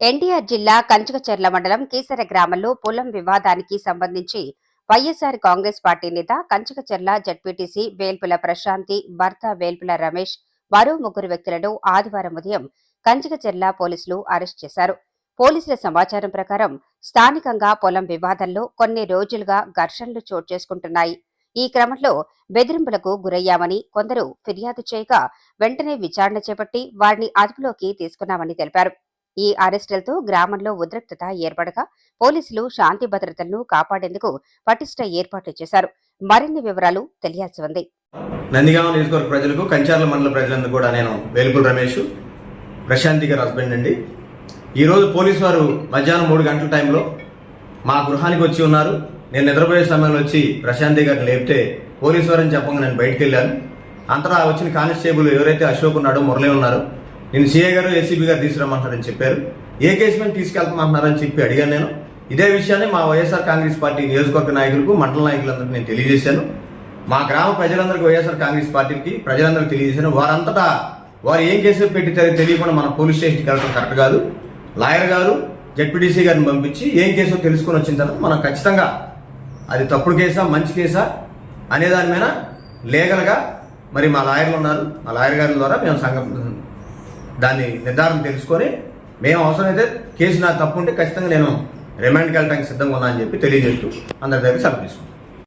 ఎన్టీఆర్ జిల్లా కంచుకచెర్ల మండలం కీసర గ్రామంలో పొలం వివాదానికి సంబంధించి వైఎస్ఆర్ కాంగ్రెస్ పార్టీ నేత కంచుకచెర్ల జడ్పీటీసీ వేల్పుల ప్రశాంతి భర్త వేల్పుల రమేష్ మరో ముగ్గురు వ్యక్తులను ఆదివారం ఉదయం కంచుకచెర్ల పోలీసులు అరెస్ట్ చేశారు. పోలీసుల సమాచారం ప్రకారం స్థానికంగా పొలం వివాదంలో కొన్ని రోజులుగా ఘర్షణలు చోటు చేసుకుంటున్నాయి. ఈ క్రమంలో బెదిరింపులకు గురయ్యామని కొందరు ఫిర్యాదు చేయగా వెంటనే విచారణ చేపట్టి వారిని అదుపులోకి తీసుకున్నామని తెలిపారు. ఈ అరెస్టులతో గ్రామంలో ఉద్రిక్తత ఏర్పడగా పోలీసులు శాంతి భద్రతలను కాపాడేందుకు పటిష్ట ఏర్పాట్లు చేశారు. మరిన్ని వివరాలు తెలియాల్సి ఉంది. నందిగామ నియోజకవర్గ ప్రజలకు కంచార్ల మండల ప్రజలందరూ కూడా నేను వేలుపుల రమేష్ ప్రశాంతి గారి హస్బెండ్ అండి ఈరోజు పోలీసు వారు మధ్యాహ్నం మూడు గంటల టైంలో మా గృహానికి వచ్చి ఉన్నారు. నేను నిద్రపోయే సమయంలో వచ్చి ప్రశాంతి గారిని లేపితే పోలీసు వారని చెప్పగా నేను బయటికి వెళ్ళాను. అంతటా వచ్చిన కానిస్టేబుల్ ఎవరైతే అశోక్ ఉన్నాడో మురళి ఉన్నారు. నేను సీఏ గారు ఏసీబీ గారు తీసుకురమ్మంటారని చెప్పారు. ఏ కేసు మీద తీసుకెళ్తామంటున్నారని చెప్పి అడిగాను నేను. ఇదే విషయాన్ని మా వైఎస్ఆర్ కాంగ్రెస్ పార్టీ నియోజకవర్గ నాయకులకు మండల నాయకులందరికీ నేను తెలియజేశాను. మా గ్రామ ప్రజలందరికీ వైఎస్ఆర్ కాంగ్రెస్ పార్టీకి ప్రజలందరికీ తెలియజేశాను. వారంతటా వారు ఏం కేసు పెట్టి తెలియకుండా మన పోలీస్ స్టేషన్కి వెళ్ళడం కరెక్ట్ కాదు. లాయర్ గారు జడ్పీటీసీ గారిని పంపించి ఏం కేసో తెలుసుకొని వచ్చిన తర్వాత మనం ఖచ్చితంగా అది తప్పుడు కేసా మంచి కేసా అనే దాని మీద లీగల్గా మరి మా లాయర్లు ఉన్నారు. మా లాయర్ గారి ద్వారా మేము సంఘం దాన్ని నిర్ధారణ తెలుసుకొని మేము అవసరమైతే కేసు నాకు తప్పు ఉంటే ఖచ్చితంగా నేను రిమాండ్కి వెళ్ళడానికి సిద్ధంగా ఉన్నా అని చెప్పి తెలియజేస్తూ అందరి దగ్గర సెలవు తీసుకుంటాం